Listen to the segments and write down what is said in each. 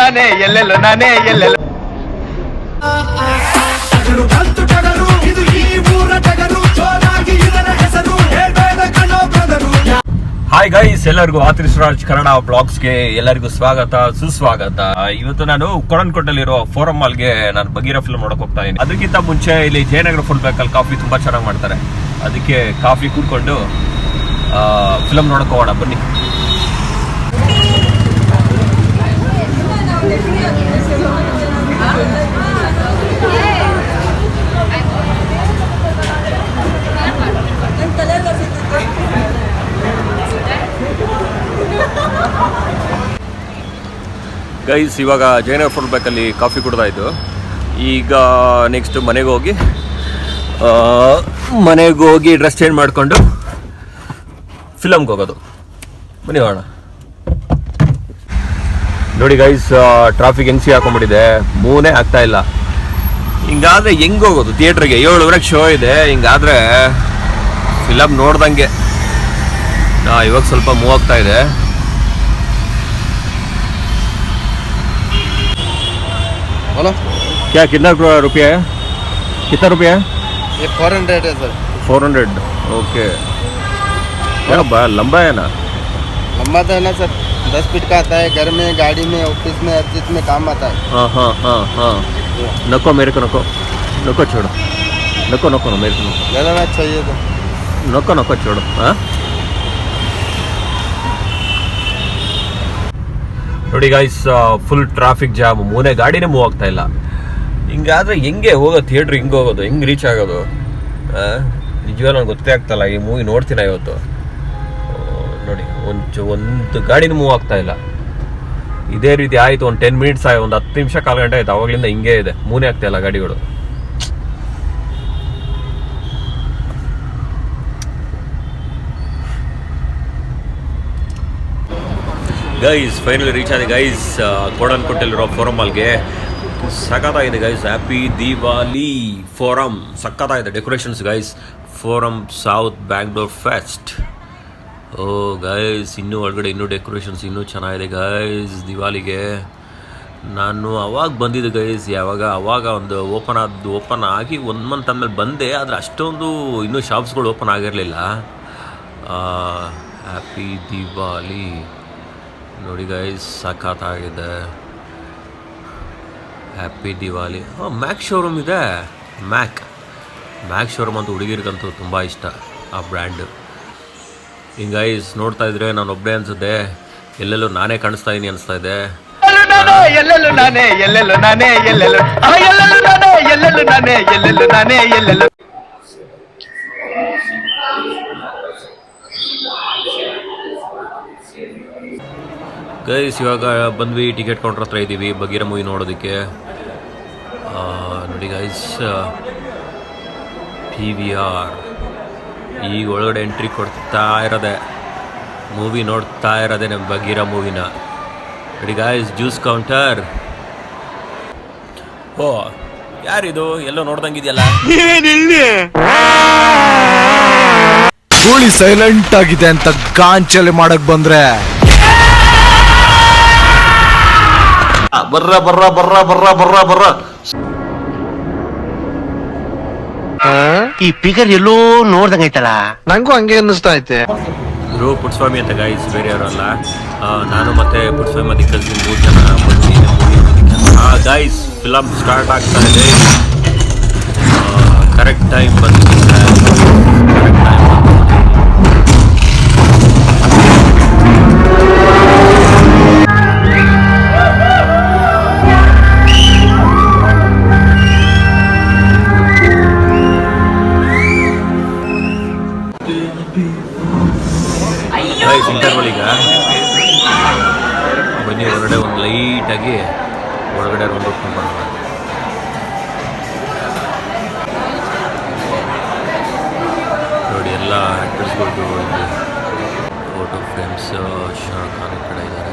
ನಾನೇ ಎಲ್ಲೆಲ್ಲೋ ನಾನೇ ಎಲ್ಲೆಲ್ಲೋ. ಹಾಯ್ ಗೈಸ್ ಎಲ್ಲರಿಗೂ ಆತ್ರಿಸ್ರಾಜ್ ಕನ್ನಡ ಬ್ಲಾಗ್ಸ್ಗೆ ಎಲ್ಲರಿಗೂ ಸ್ವಾಗತ ಸುಸ್ವಾಗತ. ಇವತ್ತು ನಾನು ಕೊಡನ್ಕೋಟಲ್ಲಿರೋ ಫೋರಂ ಮಾಲ್ಗೆ ನಾನು ಬಗೀರ ಫಿಲ್ಮ್ ನೋಡಕ್ ಹೋಗ್ತಾ ಇದ್ದೀನಿ. ಅದಕ್ಕಿಂತ ಮುಂಚೆ ಇಲ್ಲಿ ಜಯನಗರ ಫುಲ್ ಅಲ್ಲಿ ಕಾಫಿ ತುಂಬಾ ಚೆನ್ನಾಗಿ ಮಾಡ್ತಾರೆ. ಅದಕ್ಕೆ ಕಾಫಿ ಕುಡ್ಕೊಂಡು ಫಿಲಮ್ ನೋಡಕ್ ಹೋಗೋಣ ಬನ್ನಿ. ಗೈಸ್ ಇವಾಗ ಜಯನಗರ ಫುಡ್ ಬೇಕಲ್ಲಿ ಕಾಫಿ ಕುಡ್ದಾಯ್ತು ಈಗ ನೆಕ್ಸ್ಟ್ ಮನೆಗೆ ಹೋಗಿ ಮನೆಗೆ ಹೋಗಿ ಡ್ರೆಸ್ ಚೇಂಜ್ ಮಾಡಿಕೊಂಡು ಫಿಲಮ್ಗೆ ಹೋಗೋದು. ಬನ್ನಿ ಹೋಗೋಣ. ನೋಡಿ ಗೈಸ್ ಟ್ರಾಫಿಕ್ ಹೆಂಗ್ಸಿ ಹಾಕೊಂಡ್ಬಿಟ್ಟಿದೆ? ಮೂನೇ ಆಗ್ತಾ ಇಲ್ಲ. ಹಿಂಗಾದ್ರೆ ಹೆಂಗೆ ಹೋಗೋದು? ಥಿಯೇಟ್ರಿಗೆ ಏಳುವರೆಗೆ ಶೋ ಇದೆ. ಹಿಂಗಾದ್ರೆ ಫಿಲಮ್ ನೋಡ್ದಂಗೆ. ನಾ ಇವಾಗ ಸ್ವಲ್ಪ ಮೂವ್ ಆಗ್ತಾ ಇದೆ. ಹಲೋ ಕ್ಯಾ ಕಿನ್ನ ರೂಪಾಯಿ ಕಿತ್ತ ರೂಪಾಯಿ four hundred sir four hundred okay Lamba ಏನಾ ಏನ ಸರ್ क्या बा लंबा है ना लंबा तो है ना सर दस फीट का आता है घर में गाड़ी में ऑफिस में हर चीज में काम आता है हाँ हाँ हाँ हाँ नको मेरे को नको नको छोड़ो नको नको मेरे को नको ले लेना चाहिए तो नको नको छोड़ो हाँ ನೋಡಿ guys full traffic jam ಮೂನೆ ಗಾಡಿನೇ move ಆಗ್ತಾ ಇಲ್ಲ ಹಿಂಗಾದ್ರೆ ಹೆಂಗೆ ಹೋಗೋದು ಥಿಯೇಟ್ರ್ ಹಿಂಗೆ ಹೋಗೋದು ಹೆಂಗೆ ರೀಚ್ ಆಗೋದು ನಿಜವಾಗ ನನಗೆ ಗೊತ್ತೇ ಆಗ್ತಲ್ಲ ಈ ಮೂವಿ ನೋಡ್ತೀನ ಇವತ್ತು ಆ, ನೋಡಿ, ಒಂದು ಒಂದು ಗಾಡಿನೂ ಮೂವ್ ಆಗ್ತಾ ಇಲ್ಲ. ಇದೇ ರೀತಿ ಆಯಿತು, ಒಂದು ಟೆನ್ ಮಿನಿಟ್ಸ್ ಆಯ್ತು ಒಂದು ಹತ್ತು ನಿಮಿಷ ಕಾಲು ಗಂಟೆ ಆಯ್ತು. ಅವಾಗಲಿಂದ ಹಿಂಗೆ ಇದೆ. ಮೂನೇ ಆಗ್ತಾ ಇಲ್ಲ ಗಾಡಿಗಳು. ಗೈಸ್ ಫೈನಲಿ ರೀಚ್ ಆದ ಗೈಸ್ ಕೋಡನ್ ಕೊಟ್ಟಲ್ಲಿರೋ ಫೋರಮ್ ಮಾಲ್ಗೆ ಸಖತ್ತಾಗಿದೆ ಗೈಸ್ ಹ್ಯಾಪಿ ದಿವಾಲಿ ಫೋರಮ್ ಸಖತ್ತಾಗಿದೆ. Decorations guys forum south Bangalore fest ಓ ಗಾಯ್ಸ್ ಇನ್ನೂ ಒಳಗಡೆ ಇನ್ನೂ ಡೆಕೋರೇಷನ್ಸ್ ಇನ್ನೂ ಚೆನ್ನಾಗಿದೆ ಗಾಯ್ಸ್ ದಿವಾಲಿಗೆ. ನಾನು ಅವಾಗ ಬಂದಿದ್ದೆ ಗೈಸ್ ಯಾವಾಗ, ಅವಾಗ ಒಂದು ಓಪನ್ ಆದ ಓಪನ್ ಆಗಿ ಒಂದು ಮಂತ್ ಆದಮೇಲೆ ಬಂದೆ, ಆದರೆ ಅಷ್ಟೊಂದು ಇನ್ನೂ ಶಾಪ್ಸ್ಗಳು ಓಪನ್ ಆಗಿರಲಿಲ್ಲ. ಹ್ಯಾಪಿ ದಿವಾಲಿ. ನೋಡಿ ಗೈಸ್ ಸಖತ್ತಾಗಿದೆ. ಹ್ಯಾಪಿ ದಿವಾಲಿ. ಮ್ಯಾಕ್ ಶೋರೂಮ್ ಇದೆ. ಮ್ಯಾಕ್ ಮ್ಯಾಕ್ ಶೋರೂಮ್ ಅಂತ ಹುಡುಗಿರ್ಗಂತೂ ತುಂಬ ಇಷ್ಟ, ಆ ಬ್ರ್ಯಾಂಡ್ ಹಿಂಗೈಸ್ ನೋಡ್ತಾ ಇದ್ರೆ ನಾನು ಒಬ್ಬನೇ ಅನ್ಸುತ್ತೆ. ಎಲ್ಲೆಲ್ಲೂ ನಾನೇ ಕಾಣಿಸ್ತಾ ಇದೀನಿ ಅನಿಸ್ತಾ ಇದೆ. ಎಲ್ಲೆಲ್ಲೋ ನಾನೇ ಎಲ್ಲೆಲ್ಲೋ ನಾನೇ ಎಲ್ಲೆಲ್ಲೋ ಆ, ಎಲ್ಲೆಲ್ಲೋ ನಾನೇ ಎಲ್ಲೆಲ್ಲೋ ನಾನೇ ಎಲ್ಲೆಲ್ಲೋ ನಾನೇ ಎಲ್ಲೆಲ್ಲೋ ಗೈಸ್ ಇವಾಗ ಬಂದ್ವಿ ಟಿಕೆಟ್ ಕೌಂಟ್ರ್ ಹತ್ರ ಇದ್ದೀವಿ ಬಗೀರ ಮೂವಿ ನೋಡೋದಕ್ಕೆ. ನೋಡಿ ಗೈಸ್ ಪಿ ವಿ ಆರ್ ಈಗ ಒಳಗಡೆ ಎಂಟ್ರಿ ಕೊಡ್ತಾ ಇರೋದೆ ಮೂವಿ ನೋಡ್ತಾ ಇರೋದೆ ನಮ್ಮ ಬಗೀರ ಮೂವಿನ ಅಡಿ ಗಾಯ್ಸ್ ಜ್ಯೂಸ್ ಕೌಂಟರ್ ಓ ಯಾರಿದು? ಎಲ್ಲೋ ನೋಡ್ದಂಗಿದೆಯಲ್ಲ? ಗೋಳಿ ಸೈಲೆಂಟ್ ಆಗಿದೆ ಅಂತ ಗಾಂಚಲಿ ಮಾಡಕ್ ಬಂದ್ರೆ. ಬರ್ರ ಬರ್ರ ಬರ್ರ ಬರ್ರ ಬರ್ರ ಬರ್ರ. ಈ ಫಿಗರ್ ಎಲ್ಲೋ ನೋಡ್ದಂಗೈತಲ್ಲ ನಂಗೂ ಹಂಗೆ ಅನ್ನಿಸ್ತಾ ಐತೆ. ಇವರು ಪುಟ್ಸ್ವಾಮಿ ಅಂತ ಗೈಸ್ ಬೇರೆ ಅಲ್ಲ ನಾನು ಮತ್ತೆ ಪುಟ್ಸ್ವಾಮಿ ಮತ್ತೆ ಕಲ್ಸಿ ಮೂರು ಜನ ಗೈಸ್ ಫಿಲಮ್ ಸ್ಟಾರ್ಟ್ ಆಗ್ತಾ ಇದೆ. ಲೈಟಾಗಿ ಒಳಗಡೆ ಹೋಗ್ಕೊಂಡು ಬರೋಣ ನೋಡಿ, ಎಲ್ಲ ಆ್ಯಕ್ಟರ್ಸ್ಗಳದ್ದು ಇಲ್ಲಿ ಫೋಟೋ ಫ್ರೇಮ್ಸ್ ಶಾರುಖ್ ಖಾನ್ ಈ ಕಡೆ ಇದ್ದಾರೆ.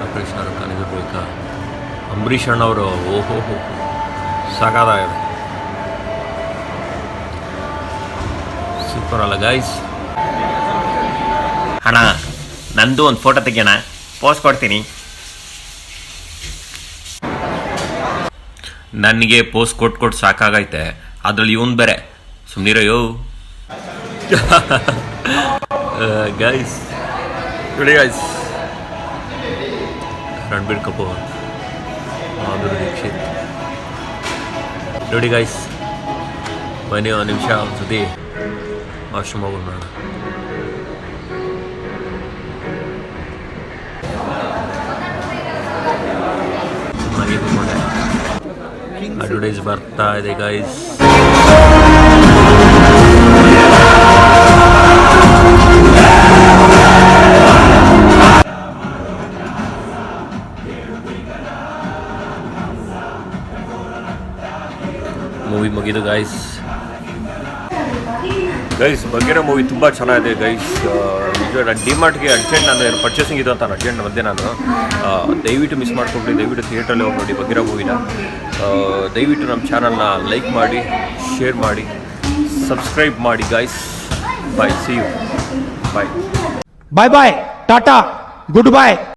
ಡಾಕ್ಟರ್ ಶಾರುಖ್ ಖಾನ್ ಇರಬೇಕಾ ಅಂಬರೀಷ್ ಅಣ್ಣವರು ಓಹೋ, ಹೋ ಸಾಕಾದಾಗಿದೆ. ಸೂಪರ್ ಅಲ್ಲ ಗೈಸ್ ಅಣ್ಣ, ನಂದು ಒಂದು ಫೋಟೋ ತೆಗಿಯೋಣ. ಪೋಸ್ಟ್ ಕೊಡ್ತೀನಿ. ನನಗೆ ಪೋಸ್ಟ್ ಕೊಟ್ಟು ಕೊಟ್ಟು ಸಾಕಾಗೈತೆ. ಅದ್ರಲ್ಲಿ ಇವನ್ ಬೇರೆ. ಸುಮ್ಮನಿರೋ ಗೈಸ್ ನೋಡಿ ಗೈಸ್ ರಣಬೀರ್ ಕಪೂರ್. ಮಾಧುರಿ ದೀಕ್ಷಿತ್. ನೋಡಿ ಗೈಸ್ ಬನ್ನಿ ಒಂದು ನಿಮಿಷ ಒಂದ್ಸತಿ. ವಾಶ್ರೂಮ್ ಹೋಗೋಣ. ಅಡ್ವರ್ಟೈಸ್ ಬರ್ತಾ ಇದೆ ಗೈಸ್ ಮೂವಿ ಮುಗಿದು ಗೈಸ್ ಗೈಸ್ ಬಗ್ಗೆರೋ ಮೂವಿ ತುಂಬ ಚೆನ್ನಾಗಿದೆ ಗೈಸ್ ನಿಜ ನಾನು ಡಿಮಾರ್ಟ್ಗೆ ಅರ್ಜೆಂಟ್ ನಾನು ಪರ್ಚೇಸಿಂಗ್ ಇದು ಅಂತ ಅರ್ಜೆಂಟ್ ಬಂದೆ ನಾನು. ದಯವಿಟ್ಟು ಮಿಸ್ ಮಾಡ್ಕೊಂಡು ದಯವಿಟ್ಟು ಥಿಯೇಟ್ರಲ್ಲಿ ಹೋಗಿ ನೋಡಿ ಬಗ್ಗೆ ಮೂವಿನ ದಯವಿಟ್ಟು ನಮ್ಮ ಚಾನಲ್ನ ಲೈಕ್ ಮಾಡಿ ಶೇರ್ ಮಾಡಿ ಸಬ್ಸ್ಕ್ರೈಬ್ ಮಾಡಿ guys bye see you bye bye bye tata goodbye